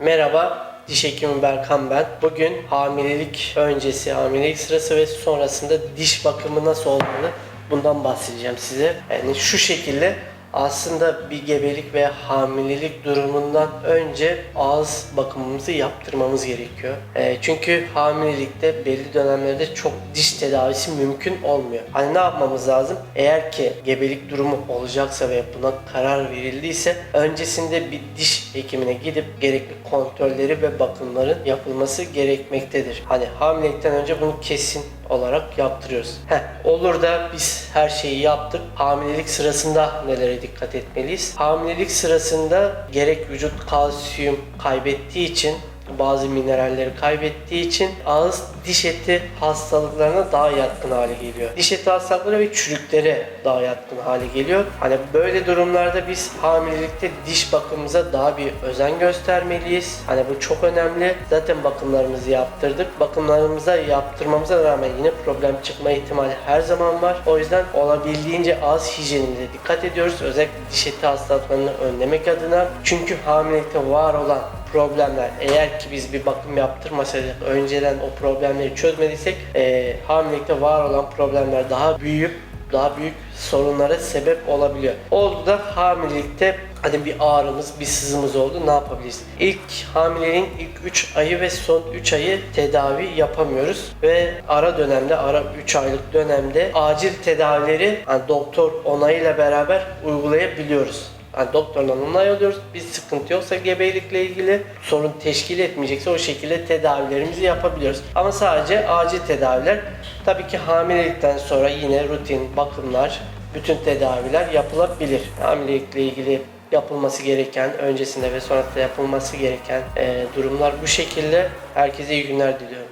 Merhaba, diş hekimi Berkan ben. Bugün hamilelik öncesi, hamilelik sırası ve sonrasında diş bakımı nasıl olmalı bundan bahsedeceğim size. Yani şu şekilde aslında bir gebelik ve hamilelik durumundan önce ağız bakımımızı yaptırmamız gerekiyor. Ee, çünkü hamilelikte belli dönemlerde çok diş tedavisi mümkün olmuyor. Hani ne yapmamız lazım? Eğer ki gebelik durumu olacaksa ve buna karar verildiyse öncesinde bir diş hekimine gidip gerekli kontrolleri ve bakımların yapılması gerekmektedir. Hani hamilelikten önce bunu kesin olarak yaptırıyoruz. Heh, olur da biz her şeyi yaptık. Hamilelik sırasında dikkat etmeliyiz? Hamilelik sırasında gerek vücut kalsiyum kaybettiği için bazı mineralleri kaybettiği için ağız diş eti hastalıklarına daha yatkın hale geliyor. Diş eti hastalıkları ve çürüklere daha yatkın hale geliyor. Hani böyle durumlarda biz hamilelikte diş bakımımıza daha bir özen göstermeliyiz. Hani bu çok önemli. Zaten bakımlarımızı yaptırdık. Bakımlarımıza yaptırmamıza rağmen yine problem çıkma ihtimali her zaman var. O yüzden olabildiğince ağız hijyenimize dikkat ediyoruz. Özellikle diş eti hastalıklarını önlemek adına. Çünkü hamilelikte var olan problemler eğer ki biz bir bakım yaptırmasaydık önceden o problemleri çözmediysek e, hamilelikte var olan problemler daha büyüyüp daha büyük sorunlara sebep olabiliyor. Oldu da hamilelikte hadi bir ağrımız, bir sızımız oldu ne yapabiliriz? İlk hamileliğin ilk 3 ayı ve son 3 ayı tedavi yapamıyoruz ve ara dönemde, ara 3 aylık dönemde acil tedavileri hani doktor onayıyla beraber uygulayabiliyoruz. Yani doktordan onay alıyoruz. Bir sıkıntı yoksa gebelikle ilgili sorun teşkil etmeyecekse o şekilde tedavilerimizi yapabiliyoruz. Ama sadece acil tedaviler tabii ki hamilelikten sonra yine rutin bakımlar, bütün tedaviler yapılabilir. Hamilelikle ilgili yapılması gereken, öncesinde ve sonrasında yapılması gereken e, durumlar bu şekilde. Herkese iyi günler diliyorum.